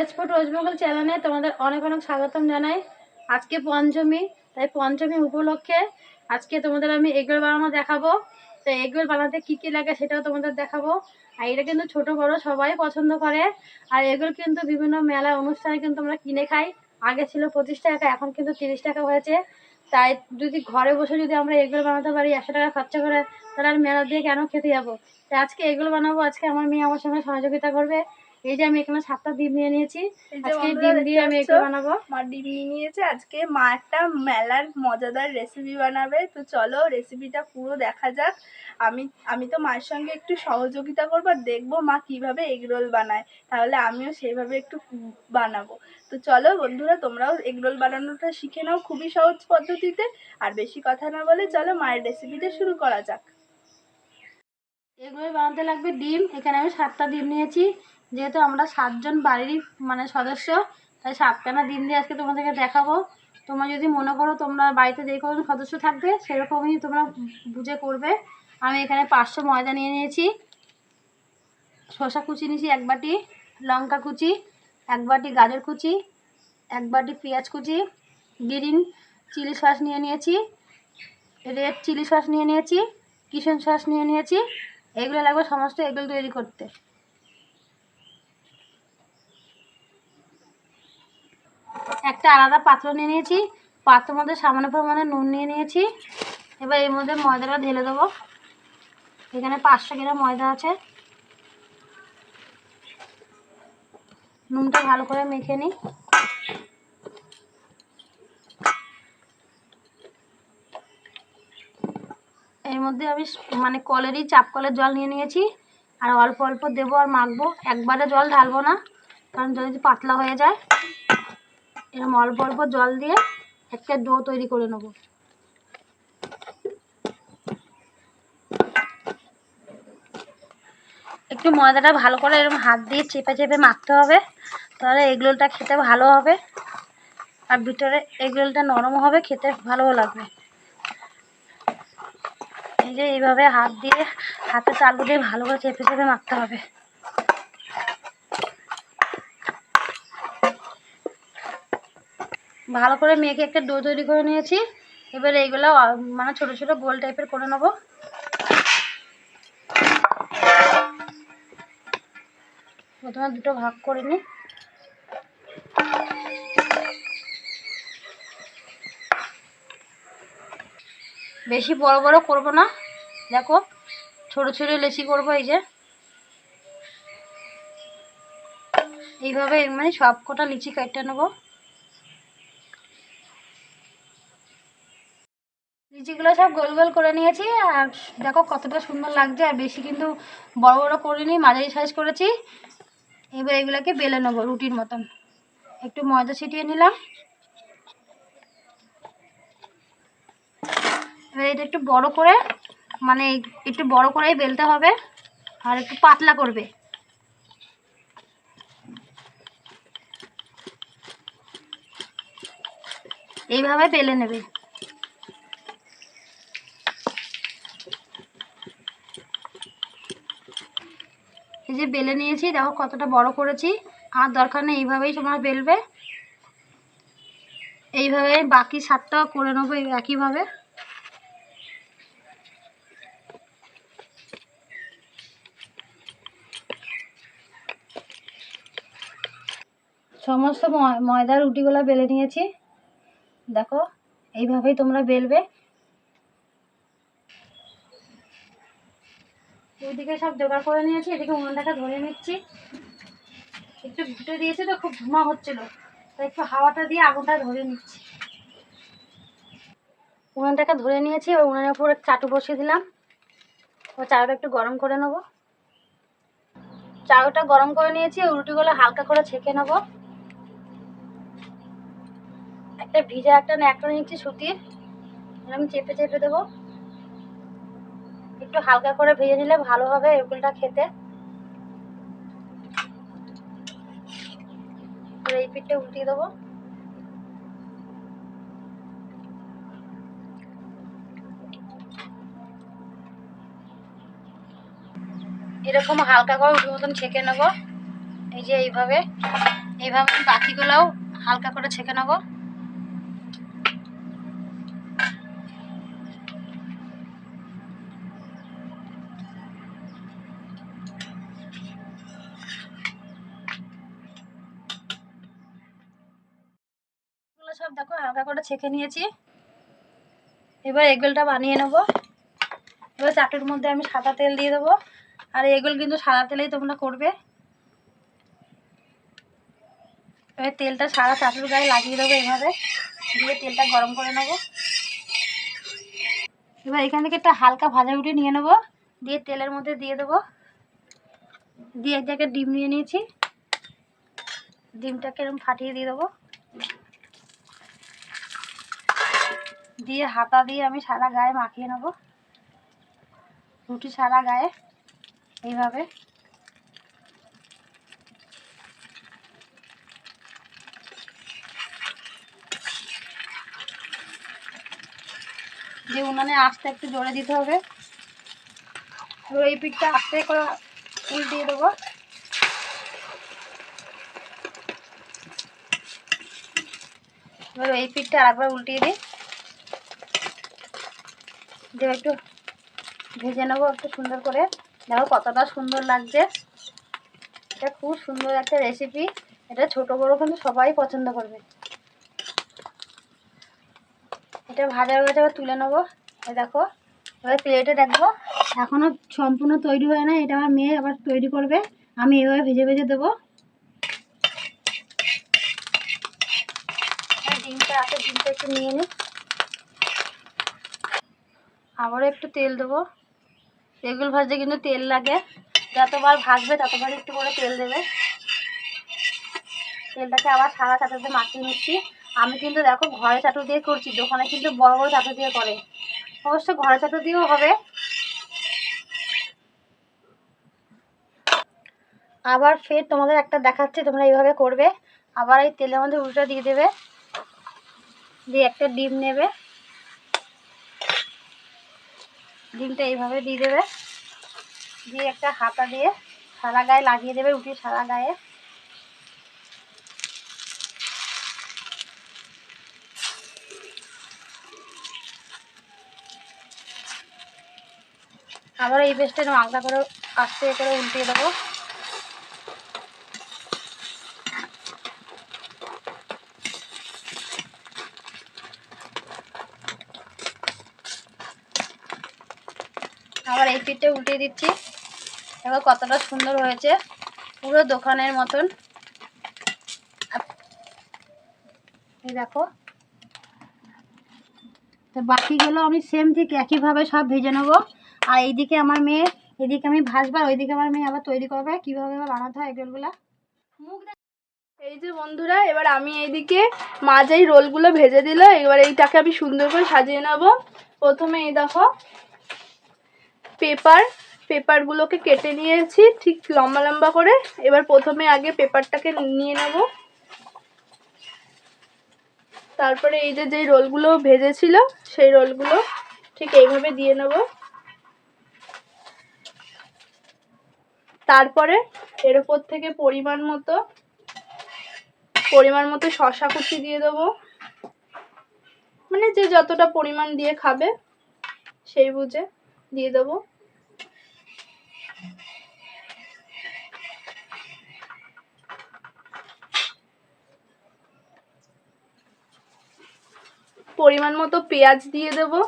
West Bengal চ্যানেলে তোমাদের অনেক অনেক স্বাগতম জানাই। আজকে পঞ্চমী, তাই পঞ্চমী উপলক্ষে আজকে তোমাদের আমি এগরোল বানানো দেখাবো। তো এগরোল বানাতে কী কী লাগে সেটাও তোমাদের দেখাবো। আর এটা কিন্তু ছোট বড়, সবাই পছন্দ করে। আর এগুলো কিন্তু বিভিন্ন মেলা অনুষ্ঠানে কিন্তু আমরা কিনে খাই। আগে ছিল পঁচিশ টাকা, এখন কিন্তু তিরিশ টাকা হয়েছে। তাই যদি ঘরে বসে যদি আমরা এগুলো বানাতে পারি, একশো টাকা খরচা করে, তাহলে আর মেলা দিয়ে কেন খেতে যাব? তাই আজকে এগুলো বানাবো, আজকে আমার মেয়ে আমার সঙ্গে সহযোগিতা করবে। এই যে আমি এখানে সাতটা ডিম নিয়ে নিয়েছি। আজকে ডিম দিয়ে আমি পাচ্ছ, বানাবো। মা ডিম নিয়ে নিয়েছে। আজকে মা একটা মেলার মজাদার রেসিপি বানাবে। তো চলো রেসিপিটা পুরো দেখা যাক। আমি আমি তো মায়ের সঙ্গে একটু সহযোগিতা করব আর দেখব মা কীভাবে এগরোল বানায়। তাহলে আমিও সেইভাবে একটু বানাবো। তো চলো বন্ধুরা তোমরাও এগরোল বানানোটা শিখে নাও খুবই সহজ পদ্ধতিতে। আর বেশি কথা না বলে চলো মায়ের রেসিপিটা শুরু করা যাক। এগুলো বানাতে লাগবে ডিম। এখানে আমি সাতটা ডিম নিয়েছি। যেহেতু আমরা সাতজন বাড়ির মানে সদস্য, তাই সাতখানা ডিম দিয়ে আজকে তোমাদেরকে দেখাবো। তোমরা যদি মনে করো তোমরা বাড়িতে যে কোনো সদস্য থাকবে, সেরকমই তোমরা বুঝে করবে। আমি এখানে পাঁচশো ময়দা নিয়ে নিয়েছি। শসা কুচি নিয়েছি এক বাটি, লঙ্কা কুচি, এক বাটি গাজর কুচি, এক বাটি পেঁয়াজ কুচি, গ্রিন চিলি সস নিয়ে নিয়েছি, রেড চিলি সস নিয়ে নিয়েছি কিচেন সস নিয়ে নিয়েছি। এগুলো লাগবে সমস্ত এগুলো তৈরি করতে। একটা আলাদা পাত্র নিয়ে নিয়েছি। পাত্রের মধ্যে সামান্য পরিমাণে নুন নিয়ে নিয়েছি। এবার এর মধ্যে ময়দাটা ঢেলে দেবো। এখানে পাঁচশো গ্রাম ময়দা আছে। নুনটা ভালো করে মেখে নিই। এর মধ্যে আমি মানে কলেরই চাপ কলের জল নিয়ে নিয়েছি। আর অল্প অল্প দেবো আর মাখবো। একবারে জল ঢালবো না, কারণ যদি পাতলা হয়ে যায়। এরকম অল্প অল্প জল দিয়ে একটা ডো তৈরি করে নেব। একটু ময়দাটা ভালো করে এরকম হাত দিয়ে চেপে চেপে মাখতে হবে, তাহলে এগরোলটা খেতে ভালো হবে। আর ভিতরে এগরোলটা নরম হবে, খেতে ভালোও লাগবে। এই যে এইভাবে হাত দিয়ে, হাতে তালু দিয়ে ভালো করে চেপে চেপে মাখতে হবে। ভালো করে মেখে একটা ডো তৈরি করে নিয়েছি। এবার এইগুলো মানে ছোট ছোট গোল টাইপের করে নেব। প্রথমে দুটো ভাগ করে নিই। বেশি বড় বড় করব না। দেখো, ছোট ছোট লেচি করব এই যে। এইভাবে মানে সব কটা লিচি কেটে নেব। লিচিগুলো সব গোল গোল করে নিয়েছি, আর দেখো কতটা সুন্দর লাগছে, আর বেশি কিন্তু বড় বড় করিনি, মাঝারি সাইজ করেছি। এবার এগুলোকে বেলে নেব রুটির মতন। একটু ময়দা ছিটিয়ে নিলাম। এবার এটা একটু বড় করে মানে একটু বড় করেই বেলতে হবে, আর একটু পাতলা করবে। এইভাবে বেলে নেবে। এই যে বেলে নিয়েছি, দেখো কতটা বড় করেছি। আর দরকার নেই, এইভাবেই তোমরা বেলবে। এইভাবে বাকি সাতটাও করে নেব একইভাবে। সমস্ত ময়- ময়দার রুটিগুলো বেলে নিয়েছি। দেখো, এইভাবেই তোমরা বেলবে। ওইদিকে সব জোগাড় করে নিয়েছি, এদিকে উনুনটাকে ধরে নিচ্ছি। একটু ঘুটে দিয়েছে তো খুব ধোঁয়া হচ্ছিল। তাই একটু হাওয়াটা দিয়ে আগুনটা ধরে নিচ্ছি। উনুনটাকে ধরে নিয়েছি ওই উনুনের উপর চাটু বসিয়ে দিলাম। ও চাউটা একটু গরম করে নেব। চাউটা গরম করে নিয়েছি ওই রুটিগুলো হালকা করে ছেঁকে নেব। একটা ভিজা একটা ন্যাকড়া নিচ্ছি সুতির আমি চেপে চেপে দেবো। একটু হালকা করে ভেজে নিলে ভালো হবে এগুলোটা খেতে। এই পিঠটা উল্টিয়ে দেবো। এরকম হালকা করে রুটির মতন ছেঁকে নেব। এই যে এইভাবে। এইভাবে বাকিগুলোও হালকা করে ছেঁকে নেব। করে ছেঁকে নিয়েছি। এবার এগুলটা বানিয়ে নেব। এবার চাটুর মধ্যে আমি সাদা তেল দিয়ে দেবো। আর এগুলো কিন্তু সাদা তেলেই তোমরা করবে। এবার তেলটা সারা চাটুর গায়ে লাগিয়ে দেবো এভাবে। দিয়ে তেলটা গরম করে নেব। এবার এখান থেকে একটা হালকা ভাজা উঠে নিয়ে নেব। দিয়ে তেলের মধ্যে দিয়ে দেবো। দিয়ে এক জায়গায় ডিম নিয়ে নিয়েছি। ডিমটাকে এরকম ফাটিয়ে দিয়ে দেবো। দিয়ে হাতা দিয়ে আমি সারা গায়ে মাখিয়ে নেব। রুটি সারা গায়ে, এইভাবে। যে উনানে আস্তে একটু জোরে দিতে হবে এই পিঠটা আস্তে করে উল্টিয়ে দেবো। এবার এই পিঠটা আরেকবার উল্টিয়ে দিই। দিয়ে একটু ভেজে নেব, একটু সুন্দর করে। দেখো কতটা সুন্দর লাগছে। এটা খুব সুন্দর একটা রেসিপি এটা ছোট বড় কিন্তু সবাই পছন্দ করবে। এটা ভাজা হয়ে গেছে তুলে নেব। দেখো, এবার প্লেটে দেখব। এখনও সম্পূর্ণ তৈরি হয় না, এটা আমার মেয়ে আবার তৈরি করবে। আমি এভাবে ভেজে ভেজে দেবো। ডিমটা আছে, ডিমটা একটু নিয়ে নিই আবারও একটু তেল দেবো। এগুলো ভাজতে কিন্তু তেল লাগে। যতবার ভাজবে ততবার একটু করে তেল দেবে। তেলটাকে আবার সারা চাটুতে মাখিয়ে নিচ্ছি। আমি কিন্তু দেখো ঘরে চাটু দিয়ে করছি, দোকানে কিন্তু বড় বড় চাটু দিয়ে করে। অবশ্য ঘরে চাটু দিয়েও হবে। আবার ফের তোমাদের একটা দেখাচ্ছি, তোমরা এইভাবে করবে। আবার এই তেলের মধ্যে উল্টা দিয়ে দেবে। দিয়ে একটা ডিম নেবে। ডিমটা এইভাবে দিয়ে দেবে। দিয়ে একটা হাতা দিয়ে সারা গায়ে লাগিয়ে দেবে উঠে সারা গায়ে। আবার এই পেস্টটা এরকম আলগা করে, আস্তে করে উল্টিয়ে দেবো। আবার এই পিঠটা উল্টিয়ে দিচ্ছি। দেখো কতটা সুন্দর হয়েছে। পুরো দোকানের মতন। এই দেখো। তো বাকিগুলো আমি সেম ঠিক একইভাবে সব ভেজে নেব। আর এইদিকে আমার মেয়ে, এদিকে আমি ভাজবো আর ওইদিকে আমার মেয়ে আবার তৈরি করবে। কীভাবে বানাতে হয় এগুলোগুলো? মুখ এই যে বন্ধুরা, এবার আমি এইদিকে মাঝে যেই রোলগুলো ভেজে দিল। এবার এইটাকে আমি সুন্দর করে সাজিয়ে নেব। প্রথমে এই দেখো পেপার, পেপারগুলোকে কেটে নিয়েছি ঠিক লম্বা লম্বা করে। এবার প্রথমে আগে পেপারটাকে নিয়ে নেব। তারপরে এই যে যেই রোলগুলো ভেজেছিল, সেই রোলগুলো ঠিক এইভাবে দিয়ে নেব। তারপরে এর উপর থেকে পরিমাণ মতো পরিমাণ মতো শশা কুচি দিয়ে দেবো। মানে যে যতটা পরিমাণ দিয়ে খাবে, সেই বুঝে দিয়ে দেবো। পরিমাণ মতো পেঁয়াজ দিয়ে দেবো।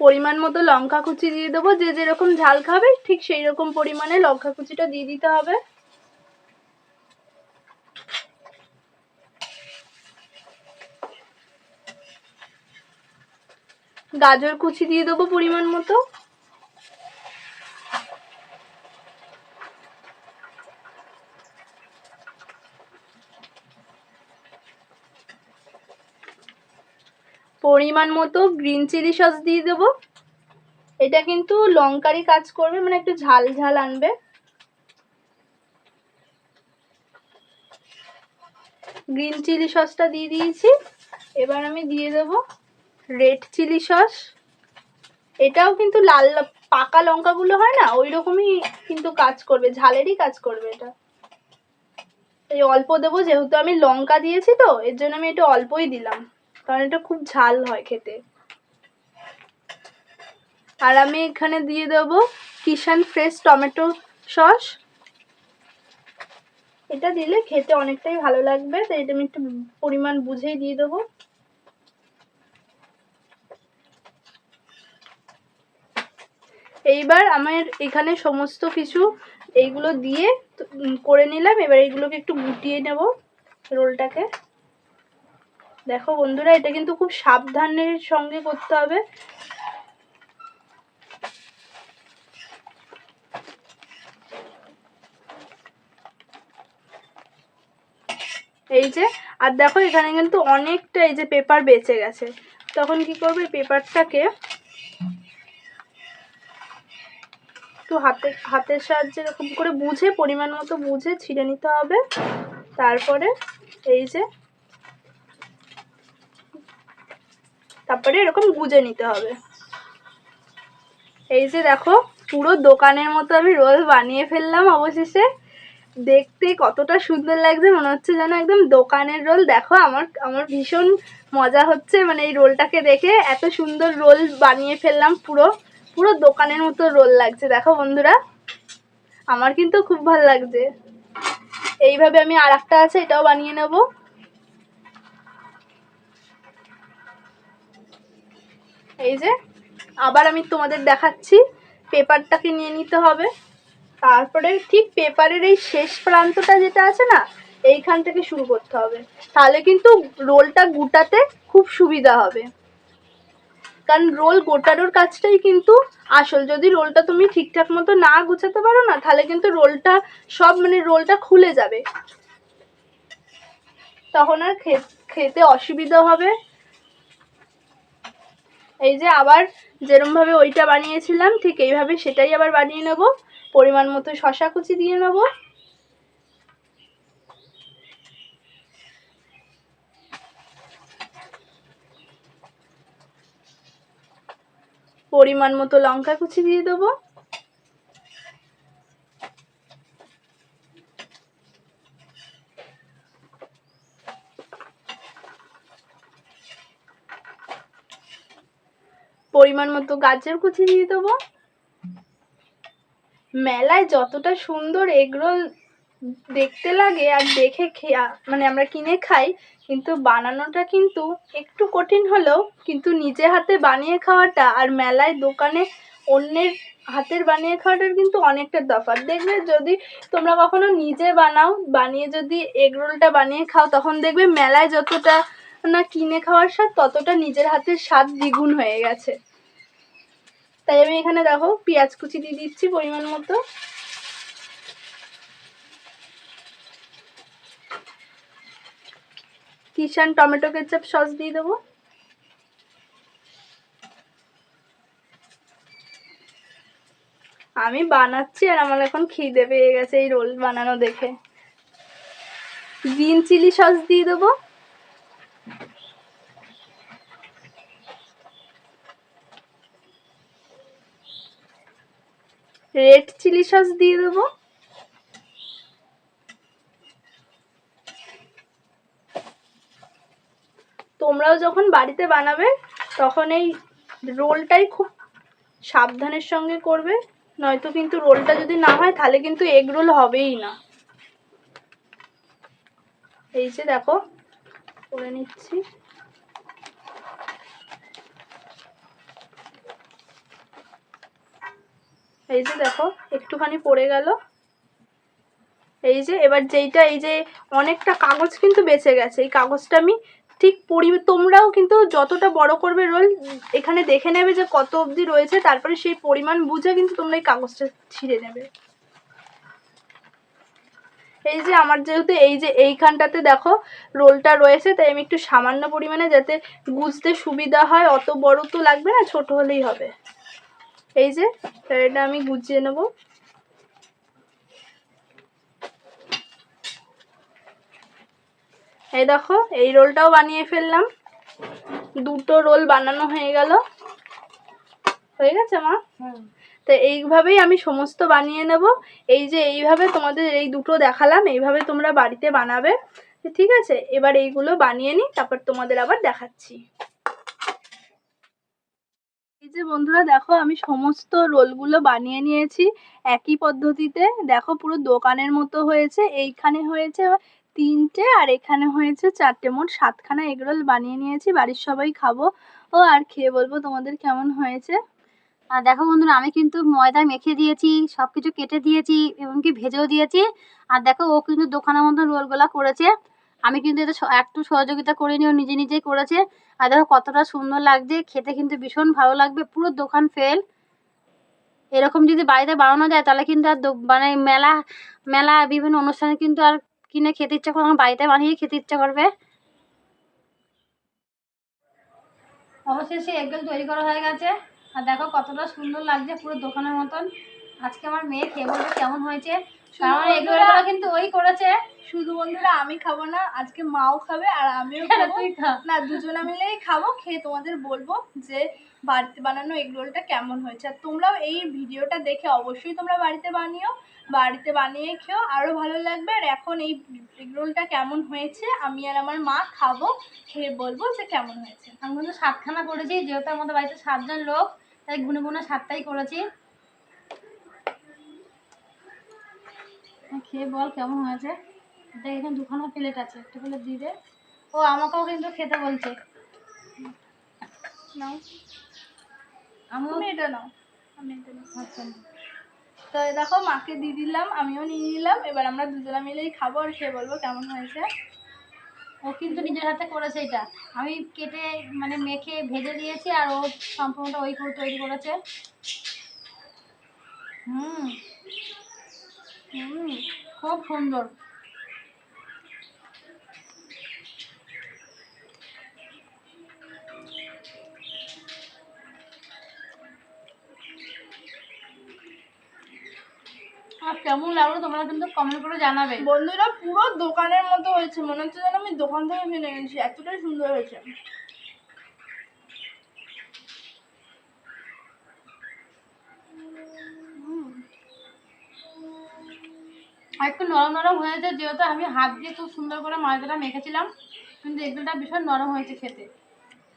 পরিমাণ মতো লঙ্কা কুচি দিয়ে দেবো। যে যেরকম ঝাল খাবে, ঠিক সেই রকম পরিমাণে লঙ্কা কুচিটা দিয়ে দিতে হবে। গাজর কুচি দিয়ে দেবো পরিমাণ মতো। পরিমাণ মতো গ্রিন চিলি সস দিয়ে দেবো। এটা কিন্তু লঙ্কারই কাজ করবে মানে একটু ঝাল ঝাল আনবে। গ্রিন চিলি সসটা দিয়ে দিয়েছি। এবার আমি দিয়ে দেবো রেড চিলি সস এটাও কিন্তু লাল পাকা লঙ্কাগুলো হয় না, ওই রকমই কিন্তু কাজ করবে, ঝালেরই কাজ করবে এটা। এই অল্প দেবো, যেহেতু আমি লঙ্কা দিয়েছি তো, এর জন্য আমি এটা অল্পই দিলাম। কারণ এটা খুব ঝাল হয় খেতে। আর আমি এখানে দিয়ে দেবো কিষান ফ্রেশ টমেটো সস এটা দিলে খেতে অনেকটাই ভালো লাগবে, তাই এটা আমি একটু পরিমাণ বুঝেই দিয়ে দেবো। এইবার আমার এখানে সমস্ত কিছু এইগুলো দিয়ে করে নিলাম। এবার এইগুলোকে একটু গুটিয়ে নেব রোলটাকে। দেখো বন্ধুরা, এটা কিন্তু খুব সাবধানের সঙ্গে করতে হবে। এই যে, আর দেখো এখানে কিন্তু অনেকটা এই যে পেপার বেঁচে গেছে। তখন কি করবে, পেপারটাকে একটু হাতে, হাতের সাহায্যে এরকম করে বুঝে, পরিমাণ মতো বুঝে ছিঁড়ে নিতে হবে। তারপরে এই যে তারপরে এরকম গুজে নিতে হবে। এই যে দেখো, পুরো দোকানের মতো আমি রোল বানিয়ে ফেললাম অবশেষে। দেখতে কতটা সুন্দর লাগছে, মনে হচ্ছে যেন একদম দোকানের রোল। দেখো, আমার আমার ভীষণ মজা হচ্ছে মানে এই রোলটাকে দেখে এত সুন্দর রোল বানিয়ে ফেললাম, পুরো পুরো দোকানের মতো রোল লাগছে। দেখো বন্ধুরা, আমার কিন্তু খুব ভালো লাগছে। এইভাবে আমি আর একটা আছে, এটাও বানিয়ে নেব। এই যে, আবার আমি তোমাদের দেখাচ্ছি, পেপারটাকে নিয়ে নিতে হবে। তারপরে ঠিক পেপারের এই শেষ প্রান্তটা যেটা আছে না, এইখান থেকে শুরু করতে হবে। তাহলে কিন্তু রোলটা গোটাতে খুব সুবিধা হবে। কারণ রোল গোটানোর কাজটাই কিন্তু আসল। যদি রোলটা তুমি ঠিকঠাক মতো না গুছাতে পারো না, তাহলে কিন্তু রোলটা সব মানে রোলটা খুলে যাবে। তখন আর খেতে অসুবিধা হবে। এই যে আবার যেরমভাবে ওইটা বানিয়েছিলাম, ঠিক এইভাবে সেটাই আবার বানিয়ে নেব। পরিমাণ মতো শশা কুচি দিয়ে নেব। পরিমাণ মতো লঙ্কা কুচি দিয়ে দেবো। পরিমাণ মতো গাজর কুচি দিয়ে দেবো। মেলায় যতটা সুন্দর এগরোল দেখতে লাগে আর দেখে খেয়া মানে আমরা কিনে খাই, কিন্তু বানানোটা কিন্তু একটু কঠিন হলেও কিন্তু নিজে হাতে বানিয়ে খাওয়াটা আর মেলায় দোকানে অন্যের হাতের বানিয়ে খাওয়াটার কিন্তু অনেকটা তফাৎ। দেখবে যদি তোমরা কখনো নিজে বানাও, বানিয়ে যদি এগরোলটা বানিয়ে খাও, তখন দেখবে মেলায় যতটা না কিনে খাওয়ার স্বাদ, ততটা নিজের হাতের স্বাদ দ্বিগুণ হয়ে গেছে। তাই আমি এখানে দেখো পেঁয়াজ কুচি দিয়ে দিচ্ছি পরিমাণ মতো। কিষান টমেটো কেচাপ সস দিয়ে দেবো। আমি বানাচ্ছি আর আমার এখন খিদে পেয়ে গেছে এই রোল বানানো দেখে। গ্রিন চিলি সস দিয়ে দেবো। রেড চিলি সস দিয়ে দেবো। তোমরাও যখন বাড়িতে বানাবে, তখন এই রোলটাই খুব সাবধানের সঙ্গে করবে। নয়তো কিন্তু রোলটা যদি না হয়, তাহলে কিন্তু এগ রোল হবেই না। এই যে দেখো, করে নিচ্ছি। এই যে দেখো, একটুখানি পড়ে গেল। এই যে, এবার যেইটা, এই যে অনেকটা কাগজ কিন্তু বেঁচে গেছে। এই কাগজটা আমি ঠিক পরি তোমরাও কিন্তু যতটা বড় করবে রোল, এখানে দেখে নেবে যে কত অবধি রয়েছে। তারপরে সেই পরিমাণ বুঝে কিন্তু তোমরা এই কাগজটা ছিঁড়ে নেবে। এই যে, আমার যেহেতু এই যে, এইখানটাতে দেখো রোলটা রয়েছে, তাই আমি একটু সামান্য পরিমাণে যাতে বুঝতে সুবিধা হয়। অত বড় তো লাগবে না, ছোট হলেই হবে। এই যে এটা আমি গুছিয়ে নেব। এই দেখো এই রোলটাও বানিয়ে ফেললাম। দুটো রোল বানানো হয়ে গেল। হয়ে গেছে মা? হুম। তো এইভাবেই আমি সমস্ত বানিয়ে নেব। এই যে এইভাবে তোমাদের এই দুটো দেখালাম এইভাবে তোমরা বাড়িতে বানাবে। ঠিক আছে? এবার এইগুলো বানিয়ে নিই তারপর তোমাদের আবার দেখাচ্ছি। এই যে বন্ধুরা দেখো, আমি সমস্ত রোলগুলো বানিয়ে নিয়েছি একই পদ্ধতিতে। দেখো, পুরো দোকানের মতো হয়েছে। এইখানে হয়েছে তিনটে আর এখানে হয়েছে চারটে। মোট সাতখানা এগরোল বানিয়ে নিয়েছি। বাড়ির সবাই খাব। ও, আর খেয়ে বলব তোমাদের কেমন হয়েছে? আর দেখো বন্ধুরা, আমি কিন্তু ময়দা মেখে দিয়েছি সব কিছু কেটে দিয়েছি, এমনকি ভেজেও দিয়েছি। আর দেখো, ও কিন্তু দোকানের মতো রোলগুলা করেছে। আমি কিন্তু এটা একটু সহযোগিতা করিনি ও নিজে নিজেই করেছে। আর দেখো কতটা সুন্দর লাগছে, খেতে কিন্তু ভীষণ ভালো লাগবে, পুরো দোকান ফেল এরকম যদি বাড়িতে বানানো যায়, তাহলে কিন্তু আর মানে মেলা মেলা বিভিন্ন অনুষ্ঠানে কিন্তু আর কিনে খেতে ইচ্ছা করবে বাড়িতে বানিয়ে খেতে ইচ্ছা করবে। অবশেষে এগেল তৈরি করা হয়ে গেছে। আর দেখো কতটা সুন্দর লাগছে পুরো দোকানের মতন। আজকে আমার মেয়ে খেয়ে কেমন হয়েছে? কিন্তু ওই করেছে। শুধু বন্ধুরা আমি খাব না আজকে মাও খাবে আর আমিও খাব। না দুজনে মিলেই খাব খেয়ে তোমাদের বলব যে বাড়িতে বানানো এগ রোলটা কেমন হয়েছে। আর তোমরাও এই ভিডিওটা দেখে অবশ্যই তোমরা বাড়িতে বানিও বাড়িতে বানিয়ে খেও আরও ভালো লাগবে। আর এখন এই এগ রোলটা কেমন হয়েছে আমি আর আমার মা খাব খেয়ে বলব যে কেমন হয়েছে। আমি কিন্তু সাতখানা করেছি যেহেতু আমাদের বাড়িতে সাতজন লোক তাই গুনে গুনে সাতটাই করেছি। খেয়ে বল কেমন হয়েছে? দেখ এখানে দুখানা প্লেট আছে একটা প্লেট দিয়ে দে ও আমাকেও কিন্তু খেতে বলছে। নাও। আমিও এটা নাও। আমি এটা নাও আচ্ছা। তো দেখো মাকে দিয়ে দিলাম আমিও নিয়ে নিলাম এবার আমরা দুজনে মিলেই খাব আর খেয়ে বলব কেমন হয়েছে। ও কিন্তু নিজের হাতে করেছে এটা। আমি কেটে মানে মেখে ভেজে দিয়েছি আর ও সম্পূর্ণটা ওই করে তৈরি করেছে। হুম। খুব সুন্দর। আর কেমন লাগল তোমরা কিন্তু কমেন্ট করে জানাবে। বন্ধুরা, পুরো দোকানের মতো হয়েছে। মনে হচ্ছে যেন আমি দোকান থেকে কিনে এনেছি এতটাই সুন্দর হয়েছে। একটু নরম নরম হয়েছে যেহেতু আমি হাত দিয়ে খুব সুন্দর করে ময়দাটা মেখেছিলাম, কিন্তু এগুলোটা ভীষণ নরম হয়েছে খেতে।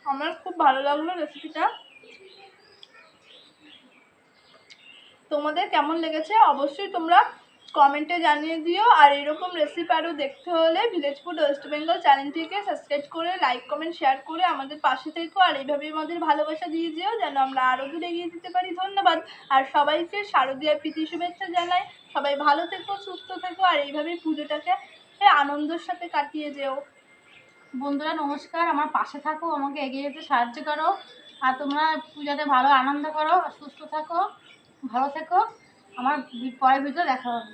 আমার খুব ভালো লাগল রেসিপিটা তোমাদের কেমন লেগেছে? অবশ্যই তোমরা কমেন্টে জানিয়ে দিও। আর এরকম রেসিপি আরও দেখতে হলে ভিলেজ ফুড ওয়েস্ট বেঙ্গল চ্যানেলটিকে সাবস্ক্রাইব করে লাইক কমেন্ট শেয়ার করে আমাদের পাশে থেকো। আর এইভাবেই আমাদের ভালোবাসা দিয়ে দিও যেন আমরা আরও দূর এগিয়ে দিতে পারি। ধন্যবাদ। আর সবাইকে শারদীয় প্রীতি শুভেচ্ছা জানাই। সবাই ভালো থেকো, সুস্থ থেকো। আর এইভাবেই পুজোটাকে আনন্দের সাথে কাটিয়ে যেও। বন্ধুরা, নমস্কার। আমার পাশে থাকো, আমাকে এগিয়ে যেতে সাহায্য করো। আর তোমরা পূজাতে ভালো আনন্দ করো, সুস্থ থাকো, ভালো থেকো। আমার পরের ভিডিও দেখা হবে।